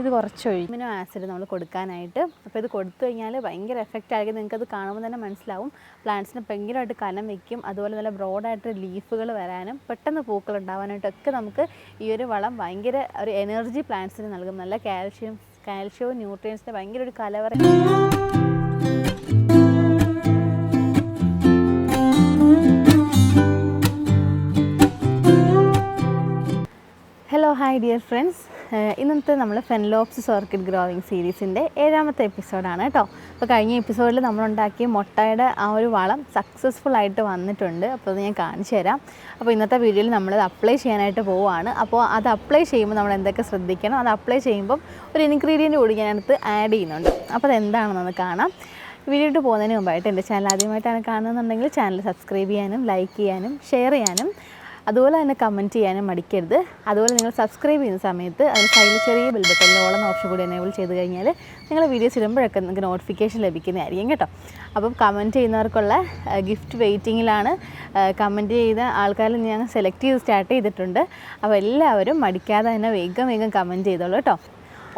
ഇത് കുറച്ച് ഒഴിമിനോ ആസിഡ് നമ്മൾ കൊടുക്കാനായിട്ട്. അപ്പോൾ ഇത് കൊടുത്തു കഴിഞ്ഞാൽ ഭയങ്കര എഫക്റ്റ് ആയിരിക്കും. നിങ്ങൾക്ക് അത് കാണുമ്പോൾ തന്നെ മനസ്സിലാവും. പ്ലാന്റ്സിന് ഭയങ്കരമായിട്ട് കനം വയ്ക്കും അതുപോലെ നല്ല ബ്രോഡായിട്ട് ലീഫുകൾ വരാനും പെട്ടെന്ന് പൂക്കൾ ഉണ്ടാവാനായിട്ടൊക്കെ നമുക്ക് ഈ ഒരു വളം ഭയങ്കര ഒരു എനർജി പ്ലാന്റ്സിന് നൽകും. നല്ല കാൽഷ്യം കാൽഷ്യവും ന്യൂട്രിയൻസിന്റെ ഭയങ്കര ഒരു കലവറ ഹലോ ഹായ് ഡിയർ ഫ്രണ്ട്സ് ഇന്നത്തെ നമ്മൾ ഫെൻലോപ്സ് സർക്കിറ്റ് ഗ്രോവിങ് സീരീസിന്റെ ഏഴാമത്തെ എപ്പിസോഡാണ് കേട്ടോ. അപ്പോൾ കഴിഞ്ഞ എപ്പിസോഡിൽ നമ്മളുണ്ടാക്കിയ മുട്ടയുടെ ആ ഒരു വളം സക്സസ്ഫുൾ ആയിട്ട് വന്നിട്ടുണ്ട്. അപ്പോൾ അത് ഞാൻ കാണിച്ചു തരാം. അപ്പോൾ ഇന്നത്തെ വീഡിയോയിൽ നമ്മളത് അപ്ലൈ ചെയ്യാനായിട്ട് പോവുകയാണ്. അപ്പോൾ അത് അപ്ലൈ ചെയ്യുമ്പോൾ നമ്മൾ എന്തൊക്കെ ശ്രദ്ധിക്കണം? അത് അപ്ലൈ ചെയ്യുമ്പം ഒരു ഇൻഗ്രീഡിയന്റ് കൂടി ഞാനടുത്ത് ആഡ് ചെയ്യുന്നുണ്ട്. അപ്പോൾ അതെന്താണെന്നൊന്ന് കാണാം. വീഡിയോ ഇട്ട് പോകുന്നതിന് മുമ്പായിട്ട് എന്റെ ചാനൽ ആദ്യമായിട്ടാണ് കാണുന്നുണ്ടെങ്കിൽ ചാനൽ സബ്സ്ക്രൈബ് ചെയ്യാനും ലൈക്ക് ചെയ്യാനും ഷെയർ ചെയ്യാനും അതുപോലെ തന്നെ കമന്റ് ചെയ്യാനും മടിക്കരുത്. അതുപോലെ നിങ്ങൾ സബ്സ്ക്രൈബ് ചെയ്യുന്ന സമയത്ത് അതിന് സൈഡിൽ ചെറിയ ബെൽ ബട്ടണിൽ ഓളം ഓപ്ഷൻ കൂടി എനേബിൾ ചെയ്ത് കഴിഞ്ഞാൽ നിങ്ങൾ വീഡിയോസ് ഇടുമ്പോഴൊക്കെ നിങ്ങൾക്ക് നോട്ടിഫിക്കേഷൻ ലഭിക്കുന്നതായിരിക്കും കേട്ടോ. അപ്പം കമന്റ് ചെയ്യുന്നവർക്കുള്ള ഗിഫ്റ്റ് വെയിറ്റിങ്ങിലാണ് കമന്റ് ചെയ്ത ആൾക്കാരിൽ ഞാൻ സെലക്ട് ചെയ്ത് സ്റ്റാർട്ട് ചെയ്തിട്ടുണ്ട്. അപ്പോൾ എല്ലാവരും മടിക്കാതെ തന്നെ വേഗം വേഗം കമന്റ് ചെയ്തോളൂ കേട്ടോ.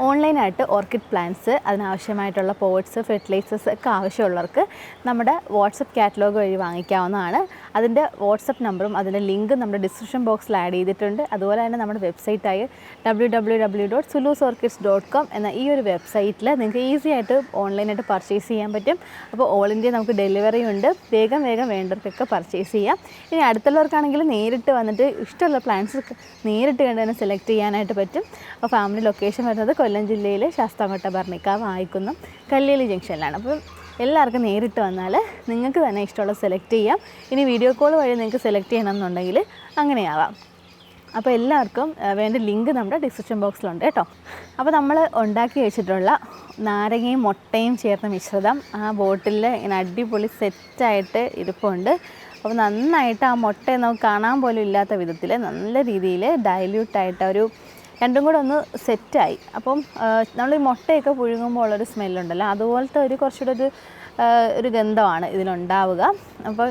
ഓൺലൈനായിട്ട് ഓർക്കിഡ് പ്ലാന്റ്സ് അതിനാവശ്യമായിട്ടുള്ള പോട്ട്സ് ഫെർട്ടിലൈസേഴ്സ് ഒക്കെ ആവശ്യമുള്ളവർക്ക് നമ്മുടെ വാട്സപ്പ് കാറ്റലോഗ് വഴി വാങ്ങിക്കാവുന്നതാണ്. അതിന്റെ വാട്സപ്പ് നമ്പറും അതിന്റെ ലിങ്കും നമ്മുടെ ഡിസ്ക്രിപ്ഷൻ ബോക്സിൽ ആഡ് ചെയ്തിട്ടുണ്ട്. അതുപോലെ തന്നെ നമ്മുടെ വെബ്സൈറ്റായ W W W dot Sulu's orchids dot com എന്ന ഈ ഒരു വെബ്സൈറ്റിൽ നിങ്ങൾക്ക് ഈസി ആയിട്ട് ഓൺലൈനായിട്ട് പർച്ചേസ് ചെയ്യാൻ പറ്റും. അപ്പോൾ ഓൾ ഇന്ത്യ നമുക്ക് ഡെലിവറി ഉണ്ട്. വേഗം വേഗം വേണ്ടവർക്കൊക്കെ പർച്ചേസ് ചെയ്യാം. ഇനി അടുത്തുള്ളവർക്കാണെങ്കിൽ നേരിട്ട് വന്നിട്ട് ഇഷ്ടമുള്ള പ്ലാന്റ്സ് നേരിട്ട് കണ്ട് തന്നെ സെലക്ട് ചെയ്യാനായിട്ട് പറ്റും. അപ്പോൾ ഫാമിലി ലൊക്കേഷൻ വരുന്നത് കൊല്ലം ജില്ലയിൽ ശാസ്താംകോട്ട ഭർണിക്കാവ് വായിക്കുന്നു കല്ലേലി ജംഗ്ഷനിലാണ്. അപ്പം എല്ലാവർക്കും നേരിട്ട് വന്നാൽ നിങ്ങൾക്ക് തന്നെ ഇഷ്ടമുള്ള സെലക്ട് ചെയ്യാം. ഇനി വീഡിയോ കോൾ വഴി നിങ്ങൾക്ക് സെലക്ട് ചെയ്യണമെന്നുണ്ടെങ്കിൽ അങ്ങനെയാവാം. അപ്പോൾ എല്ലാവർക്കും വേണ്ട ലിങ്ക് നമ്മുടെ ഡിസ്ക്രിപ്ഷൻ ബോക്സിലുണ്ട് കേട്ടോ. അപ്പോൾ നമ്മൾ ഉണ്ടാക്കി വെച്ചിട്ടുള്ള നാരങ്ങയും മുട്ടയും ചേർന്ന മിശ്രിതം ആ ബോട്ടിൽ ഇങ്ങനെ അടിപൊളി സെറ്റായിട്ട് ഇരിപ്പുണ്ട്. അപ്പോൾ നന്നായിട്ട് ആ മുട്ട നമുക്ക് കാണാൻ പോലും ഇല്ലാത്ത വിധത്തിൽ നല്ല രീതിയിൽ ഡൈല്യൂട്ടായിട്ട് ഒരു രണ്ടും കൂടെ ഒന്ന് സെറ്റായി. അപ്പം നമ്മൾ ഈ മുട്ടയൊക്കെ പുഴുങ്ങുമ്പോൾ ഉള്ളൊരു സ്മെല്ലുണ്ടല്ലോ അതുപോലത്തെ ഒരു കുറച്ചുകൂടെ ഒരു ഒരു ഗന്ധമാണ് ഇതിലുണ്ടാവുക. അപ്പം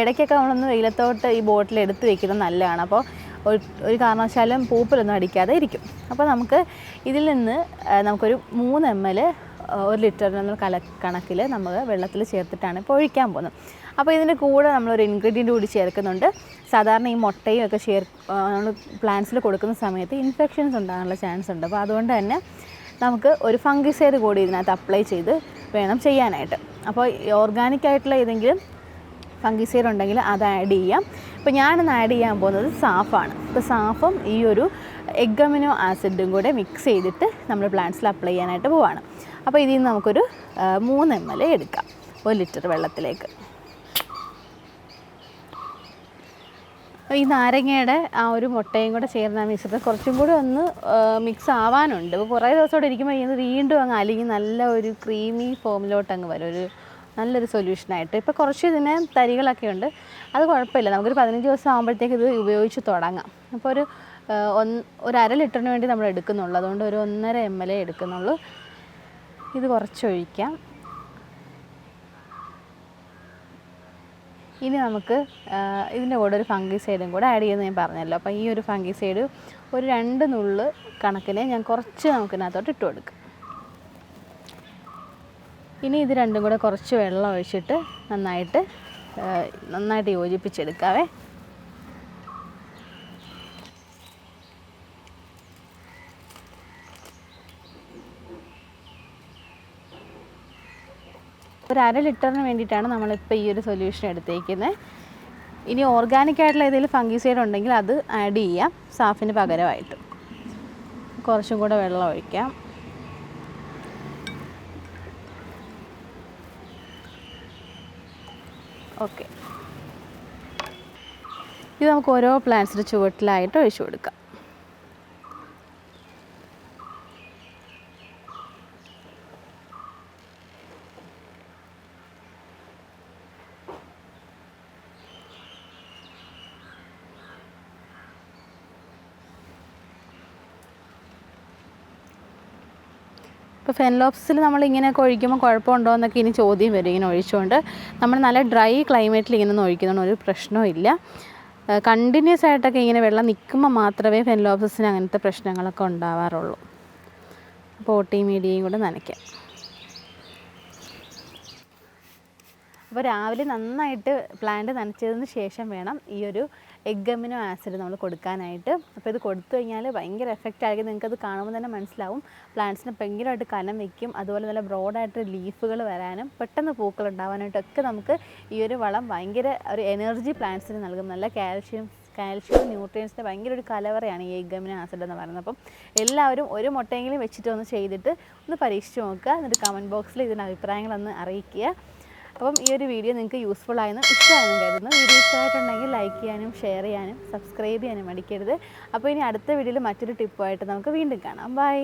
ഇടയ്ക്കൊക്കെ നമ്മളൊന്ന് വെയിലത്തോട്ട് ഈ ബോട്ടിൽ എടുത്ത് വെക്കുന്നത് നല്ലതാണ്. അപ്പോൾ ഒരു കാരണവശാലും പൂപ്പലൊന്നും അടിക്കാതെ ഇരിക്കും. അപ്പോൾ നമുക്ക് ഇതിൽ നിന്ന് നമുക്കൊരു മൂന്ന് എം എൽ ഒരു ലിറ്ററിന് കല കണക്കിൽ നമ്മൾ വെള്ളത്തിൽ ചേർത്തിട്ടാണ് ഇപ്പോൾ ഒഴിക്കാൻ പോകുന്നത്. അപ്പോൾ ഇതിന്റെ കൂടെ നമ്മളൊരു ഇൻഗ്രീഡിയന്റ് കൂടി ചേർക്കുന്നുണ്ട്. സാധാരണ ഈ മുട്ടയും ഒക്കെ ചേർ നമ്മൾ പ്ലാന്റ്സിൽ കൊടുക്കുന്ന സമയത്ത് ഇൻഫെക്ഷൻസ് ഉണ്ടാകാനുള്ള ചാൻസ് ഉണ്ട്. അപ്പോൾ അതുകൊണ്ട് തന്നെ നമുക്ക് ഒരു ഫംഗിസൈഡ് കൂടി ഇതിനകത്ത് അപ്ലൈ ചെയ്ത് വേണം ചെയ്യാനായിട്ട്. അപ്പോൾ ഓർഗാനിക് ആയിട്ടുള്ള ഏതെങ്കിലും ഫംഗിസൈഡ് ഉണ്ടെങ്കിൽ അത് ആഡ് ചെയ്യാം. ഇപ്പോൾ ഞാനിന്ന് ആഡ് ചെയ്യാൻ പോകുന്നത് സാഫാണ്. ഇപ്പോൾ സാഫും ഈ ഒരു എഗ്ഗമിനോ ആസിഡും കൂടെ മിക്സ് ചെയ്തിട്ട് നമ്മൾ പ്ലാന്റ്സിൽ അപ്ലൈ ചെയ്യാനായിട്ട് പോവാണ്. അപ്പോൾ ഇതിൽ നിന്ന് നമുക്കൊരു മൂന്ന് എം എൽ എടുക്കാം. ഒരു ലിറ്റർ വെള്ളത്തിലേക്ക്. ഈ നാരങ്ങയുടെ ആ ഒരു മുട്ടയും കൂടെ ചേർന്ന മിശ്രിതം കുറച്ചും കൂടി ഒന്ന് മിക്സ് ആവാനുണ്ട്. അപ്പോൾ കുറേ ദിവസം കൂടെ ഇരിക്കുമ്പോൾ ഇത് വീണ്ടും അങ്ങ് അലിഞ്ഞ് നല്ല ഒരു ക്രീമി ഫോമിലോട്ട് അങ്ങ് വരും. ഒരു നല്ലൊരു സൊല്യൂഷനായിട്ട് ഇപ്പോൾ കുറച്ച് ഇതിന് തരികളൊക്കെ ഉണ്ട്. അത് കുഴപ്പമില്ല. നമുക്കൊരു പതിനഞ്ച് ദിവസം ആകുമ്പോഴത്തേക്ക് ഇത് ഉപയോഗിച്ച് തുടങ്ങാം. അപ്പോൾ ഒരു ഒന്ന് ഒരു അര ലിറ്ററിന് വേണ്ടി നമ്മൾ എടുക്കുന്നുള്ളൂ. അതുകൊണ്ട് ഒരു ഒന്നര എം എൽ എടുക്കുന്നുള്ളൂ. ഇത് കുറച്ചൊഴിക്കാം. ഇനി നമുക്ക് ഇതിന്റെ കൂടെ ഒരു ഫംഗിസൈഡും കൂടെ ആഡ് ചെയ്യുമെന്ന് ഞാൻ പറഞ്ഞല്ലോ. അപ്പോൾ ഈ ഒരു ഫംഗിസൈഡ് ഒരു രണ്ട് നുള്ള് കണക്കിന് ഞാൻ കുറച്ച് നമുക്കിതിനകത്തോട്ട് ഇട്ട് കൊടുക്കും. ഇനി ഇത് രണ്ടും കൂടെ കുറച്ച് വെള്ളം ഒഴിച്ചിട്ട് നന്നായിട്ട് നന്നായിട്ട് യോജിപ്പിച്ചെടുക്കാവേ. ഒരു അര ലിറ്ററിന് വേണ്ടിയിട്ടാണ് നമ്മളിപ്പോൾ ഈ ഒരു സൊല്യൂഷൻ എടുത്തേക്കുന്നത് ഇനി ഓർഗാനിക് ആയിട്ടുള്ള ഏതെങ്കിലും ഫംഗിസൈഡ് ഉണ്ടെങ്കിൽ അത് ആഡ് ചെയ്യാം. സാഫിന് പകരമായിട്ട്. കുറച്ചും കൂടെ വെള്ളം ഒഴിക്കാം. ഓക്കെ ഇത് നമുക്ക് ഓരോ പ്ലാന്റ്സിന്റെ ചുവട്ടിലായിട്ട് ഒഴിച്ചു കൊടുക്കാം. ഇപ്പോൾ ഫെൻലോപ്സിൽ നമ്മൾ ഇങ്ങനെയൊക്കെ ഒഴിക്കുമ്പോൾ കുഴപ്പമുണ്ടോ എന്നൊക്കെ ഇനി ചോദ്യം വരും ഇങ്ങനെ ഒഴിച്ചുകൊണ്ട്. നമ്മൾ നല്ല ഡ്രൈ ക്ലൈമറ്റിൽ ഇങ്ങനെ ഒഴിക്കുന്നതുകൊണ്ട് ഒരു പ്രശ്നവും കണ്ടിന്യൂസ് ആയിട്ടൊക്കെ ഇങ്ങനെ വെള്ളം നിൽക്കുമ്പോൾ മാത്രമേ ഫെൻലോപ്സിന് അങ്ങനത്തെ പ്രശ്നങ്ങളൊക്കെ ഉണ്ടാവാറുള്ളൂ. അപ്പോൾ പോട്ടി മീഡിയയും കൂടെ നനയ്ക്കാം. അപ്പോൾ രാവിലെ നന്നായിട്ട് പ്ലാന്റ് നനച്ചതിന് ശേഷം വേണം ഈ ഒരു എഗ് അമിനോ ആസിഡ് നമ്മൾ കൊടുക്കാനായിട്ട്. അപ്പോൾ ഇത് കൊടുത്തു കഴിഞ്ഞാൽ ഭയങ്കര എഫക്റ്റ് ആയിരിക്കും. നിങ്ങൾക്കത് കാണുമ്പോൾ തന്നെ മനസ്സിലാവും. പ്ലാന്റ്സിന് ഭയങ്കരമായിട്ട് കനം വയ്ക്കും അതുപോലെ നല്ല ബ്രോഡായിട്ട് ലീഫുകൾ വരാനും പെട്ടെന്ന് പൂക്കൾ ഉണ്ടാവാനായിട്ടൊക്കെ നമുക്ക് ഈ ഒരു വളം ഭയങ്കര ഒരു എനർജി പ്ലാന്റ്സിന് നൽകും. നല്ല കാൽഷ്യം കാൽഷ്യം ന്യൂട്രിയൻസിന്റെ ഭയങ്കര ഒരു കലവറയാണ് ഈ എഗ് അമിനോ ആസിഡ് എന്ന് പറയുന്നത്. അപ്പം എല്ലാവരും ഒരു മുട്ടയെങ്കിലും വെച്ചിട്ട് ഒന്ന് ചെയ്തിട്ട് ഒന്ന് പരീക്ഷിച്ച് നോക്കുക. എന്നിട്ട് കമന്റ് ബോക്സിൽ ഇതിന്റെ അഭിപ്രായങ്ങളൊന്ന് അറിയിക്കുക. അപ്പം ഈ ഒരു വീഡിയോ നിങ്ങൾക്ക് യൂസ്ഫുൾ ആയെന്ന് ഇഷ്ടമായെന്ന് കരുതുന്നു വീഡിയോ ഇഷ്ടമായിട്ടുണ്ടെങ്കിൽ ലൈക്ക് ചെയ്യാനും ഷെയർ ചെയ്യാനും സബ്സ്ക്രൈബ് ചെയ്യാനും മടിക്കരുത്. അപ്പോൾ ഇനി അടുത്ത വീഡിയോയിൽ മറ്റൊരു ടിപ്പുമായിട്ട് നമുക്ക് വീണ്ടും കാണാം. ബൈ